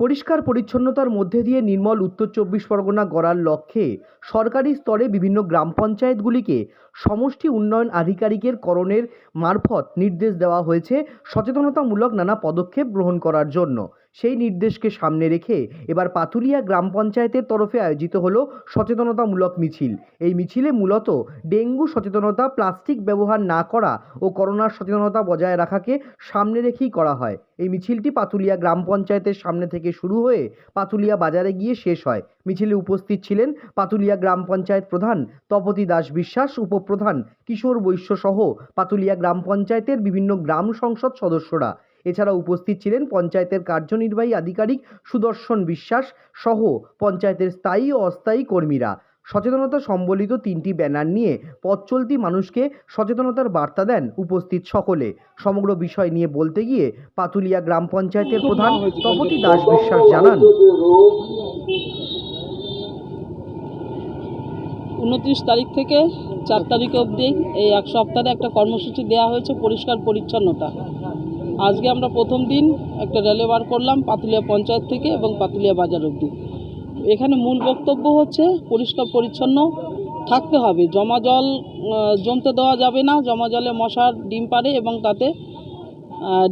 পরিষ্কার পরিচ্ছন্নতার মধ্যে দিয়ে নির্মল উত্তর চব্বিশ পরগনা গড়ার লক্ষ্যে সরকারি স্তরে বিভিন্ন গ্রাম পঞ্চায়েতগুলিকে সমষ্টি উন্নয়ন আধিকারিকের করণের মারফত নির্দেশ দেওয়া হয়েছে সচেতনতামূলক নানা পদক্ষেপ গ্রহণ করার জন্য। সেই নির্দেশকে সামনে রেখে এবার পাতুলিয়া গ্রাম পঞ্চায়েতের তরফে আয়োজিত হলো সচেতনতামূলক মিছিল। এই মিছিলে মূলত ডেঙ্গু সচেতনতা, প্লাস্টিক ব্যবহার না করা ও করোনার সচেতনতা বজায় রাখাকে সামনে রেখেই করা হয়। এই মিছিলটি পাতুলিয়া গ্রাম পঞ্চায়েতের সামনে থেকে শুরু হয়ে পাতুলিয়া বাজারে গিয়ে শেষ হয়। মিছিলে উপস্থিত ছিলেন পাতুলিয়া গ্রাম পঞ্চায়েত প্রধান তপতি দাস বিশ্বাস, উপপ্রধান কিশোর বৈশ্য সহ পাতুলিয়া গ্রাম পঞ্চায়েতের বিভিন্ন গ্রাম সংসদ সদস্যরা। এছাড়া উপস্থিত ছিলেন পঞ্চায়েতের কার্যনির্বাহী আধিকারিক সুদর্শন বিশ্বাস সহ পঞ্চায়েতের স্থায়ী ও অস্থায়ী কর্মীরা। সচেতনতা সম্বলিত তিনটি ব্যানার নিয়ে পথ চলতি মানুষকে সচেতনতার বার্তা দেন উপস্থিত সকলে। সমগ্র বিষয় নিয়ে বলতে গিয়ে পাতুলিয়া গ্রাম পঞ্চায়েতের প্রধান তপতি দাস বিশ্বাস জানান। উনত্রিশ তারিখ থেকে চার তারিখ অবধি এই এক সপ্তাহে একটা কর্মসূচি দেওয়া হয়েছে পরিষ্কার পরিচ্ছন্নতা। আজকে আমরা প্রথম দিন একটা রেলে বার করলাম পাতুলিয়া পঞ্চায়েত থেকে এবং পাতুলিয়া বাজার অবধি। এখানে মূল বক্তব্য হচ্ছে পরিষ্কার পরিচ্ছন্ন থাকতে হবে। জমা জল জমতে দেওয়া যাবে না। জমা জলে মশার ডিম পারে এবং তাতে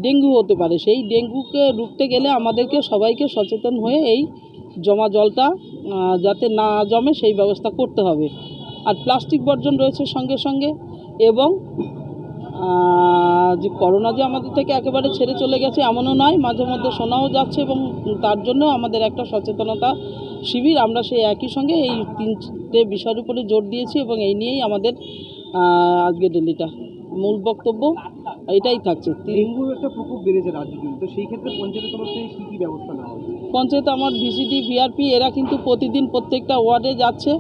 ডেঙ্গু হতে পারে। সেই ডেঙ্গুকে রুখতে গেলে আমাদেরকে সবাইকে সচেতন হয়ে এই জমা জলটা যাতে না জমে সেই ব্যবস্থা করতে হবে। আর প্লাস্টিক বর্জন রয়েছে সঙ্গে সঙ্গে এবং যে করোনা যে আমাদের থেকে একেবারে ছেড়ে চলে গেছে এমনও নয় মাঝে মধ্যে শোনাও যাচ্ছে এবং তার জন্য আমাদের একটা সচেতনতা শিবির। আমরা সেই একই সঙ্গে এই তিনটে বিষয়ের উপরে জোর দিয়েছি এবং এই নিয়েই আমাদের আজকে দিল্লিটা মূল বক্তব্য। এটাই থাকছে। ডেঙ্গুর একটা প্রকোপ বেড়েছে রাজ্য জুড়ে। তো সেই ক্ষেত্রে পঞ্চায়েতের তরফ থেকে কী কী ব্যবস্থা নেওয়া হবে পঞ্চায়েত আমার ভিসিডি ভিআরপি এরা কিন্তু প্রতিদিন প্রত্যেকটা ওয়ার্ডে যাচ্ছে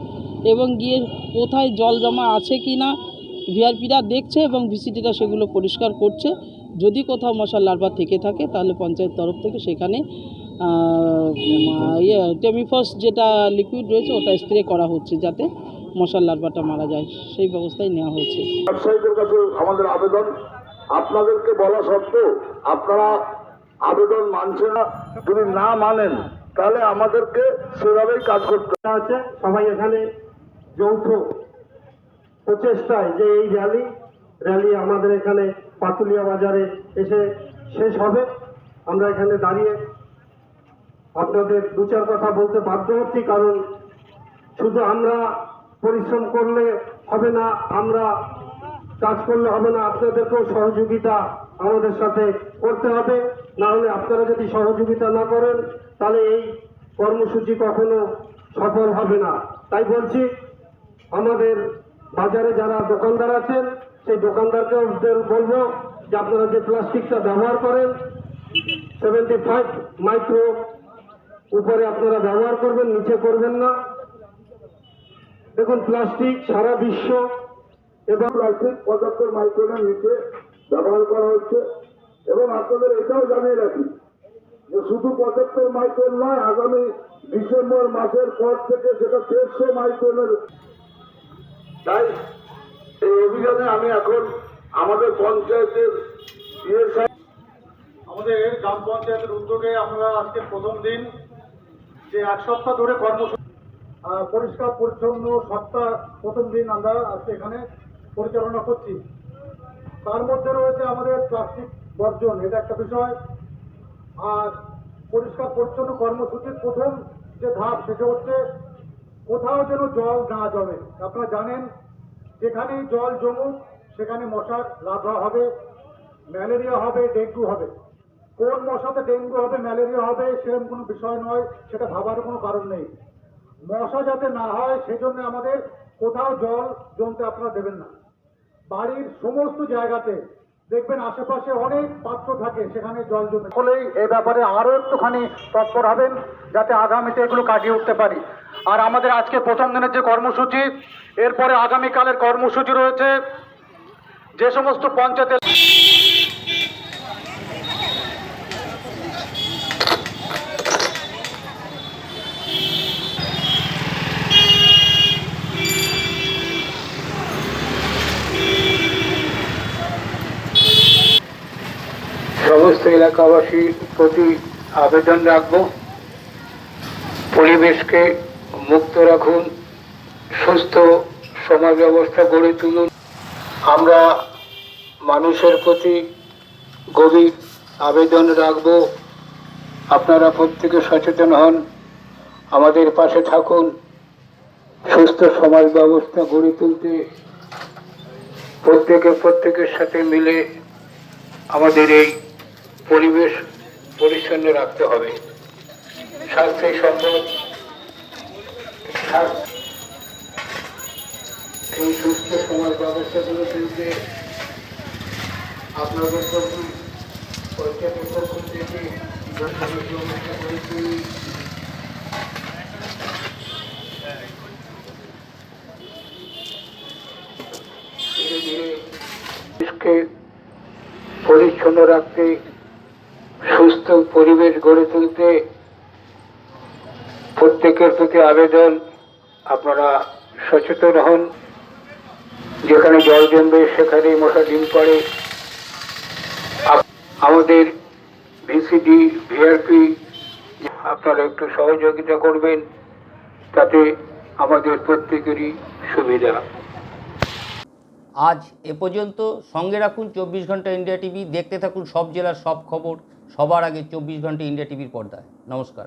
এবং গিয়ে কোথায় জল জমা আছে কি না ভিআরপিরা দেখছে এবং ভিসিটিরা সেগুলো পরিষ্কার করছে। যদি কোথাও মশার লার্ভা থেকে থাকে তাহলে পঞ্চায়েত তরফ থেকে সেখানে ইয়ে টেমিফস যেটা লিকুইড রয়েছে ওটা স্প্রে করা হচ্ছে যাতে মশার লার্ভাটা মারা যায়। সেই ব্যবস্থাই নেওয়া হয়েছে। ব্যবসায়ীদের কাছে আমাদের আবেদন। আপনাদেরকে বলা সত্ত্বেও আপনারা আবেদন মানছেন না। যদি না মানেন তাহলে আমাদেরকে সেভাবেই কাজ করতে হবে। আছে। সবাই এখানে যৌথ প্রচেষ্টায় যে এই র্যালি র্যালি আমাদের এখানে পাতুলিয়া বাজারে এসে শেষ হবে। আমরা এখানে দাঁড়িয়ে আপনাদের দু চার কথা বলতে বাধ্য হচ্ছি, কারণ শুধু আমরা পরিশ্রম করলে হবে না, আমরা কাজ করলে হবে না, আপনাদেরকেও সহযোগিতা আমাদের সাথে করতে হবে। না হলে আপনারা যদি সহযোগিতা না করেন, তাহলে এই কর্মসূচি কখনো সফল হবে না। তাই বলছি, আমাদের বাজারে যারা দোকানদার আছেন, সেই দোকানদারকে ওদের বলব যে আপনারা যে প্লাস্টিকটা ব্যবহার করেন সেভেন্টি ফাইভ মাইক্রো উপরে আপনারা ব্যবহার করবেন, নিচে করবেন না। দেখুন, প্লাস্টিক সারা বিশ্ব এবং প্লাস্টিক পঁচাত্তর মাইক্রোনের নিচে ব্যবহার করা হচ্ছে। এবং আপনাদের এটাও জানিয়ে রাখি যে শুধু পঁচাত্তর মাইক্রোন নয়, আগামী ডিসেম্বর মাসের পর থেকে সেটা দেড়শো মাইক্রোনের তাই এই অভিযানে আমি এখন আমাদের পঞ্চায়েতের ইয়ে আমাদের গ্রাম পঞ্চায়েতের উদ্যোগে আমরা আজকে প্রথম দিন যে এক সপ্তাহ ধরে কর্মসূচি পরিষ্কার, পরিচ্ছন্ন সপ্তাহ প্রথম দিন আমরা আজকে এখানে পরিচালনা করছি। তার মধ্যে রয়েছে আমাদের প্লাস্টিক বর্জন, এটা একটা বিষয়। আর পরিষ্কার, পরিচ্ছন্ন কর্মসূচির প্রথম যে ধাপ, সেটা হচ্ছে কোথাও যেন জল না জমে। আপনারা জানেন, যেখানেই জল জমুক, সেখানে মশার লার্ভা হবে, ম্যালেরিয়া হবে, ডেঙ্গু হবে। কোন মশাতে ডেঙ্গু হবে, ম্যালেরিয়া হবে, সেরকম কোনো বিষয় নয়, সেটা ভাবার কোনো কারণ নেই। মশা যাতে না হয়, সেজন্য আমাদের কোথাও জল জমতে আপনারা দেবেন না। বাড়ির সমস্ত জায়গাতে দেখবেন আশেপাশে অনেক পাত্র থাকে, সেখানে জল জমে। সকলেই এ ব্যাপারে আরও একটুখানি তৎপর হবেন, যাতে আগামীতে এগুলো কাটিয়ে উঠতে পারি। আর আমাদের আজকে প্রথম দিনের যে কর্মসূচি, এরপরে আগামীকালের কর্মসূচি রয়েছে, যে সমস্ত পঞ্চায়েতের সমস্ত এলাকাবাসীর প্রতি আবেদন রাখব। পরিবেশকে মুক্ত রাখুন, সুস্থ সমাজ ব্যবস্থা গড়ে তুলুন। আমরা মানুষের প্রতি গভীর আবেদন রাখব। আপনারা প্রত্যেকে সচেতন হন, আমাদের পাশে থাকুন। সুস্থ সমাজ ব্যবস্থা গড়ে তুলতে প্রত্যেকে প্রত্যেকের সাথে মিলে আমাদের এই পরিবেশ পরিচ্ছন্ন রাখতে হবে। স্বাস্থ্যই সম্পদ এই সুস্থ আপনাদের ধীরে ধীরে পরিচ্ছন্ন রাখতে সুস্থ পরিবেশ গড়ে তুলতে প্রত্যেকের প্রতি আবেদন। আপনারা সচেতন হন। যেখানে জল জমবে, সেখানেই মশা ডিম পড়ে। আমাদের ভিসিডি, ভিআরপি, আপনারা একটু সহযোগিতা করবেন, তাতে আমাদের প্রত্যেকেরই সুবিধা। আজ এ পর্যন্ত সঙ্গে রাখুন চব্বিশ ঘণ্টা ইন্ডিয়া টিভি। দেখতে থাকুন সব জেলার সব খবর। সবার আগে চব্বিশ ঘণ্টা ইন্ডিয়া টিভির পর্দায়। নমস্কার।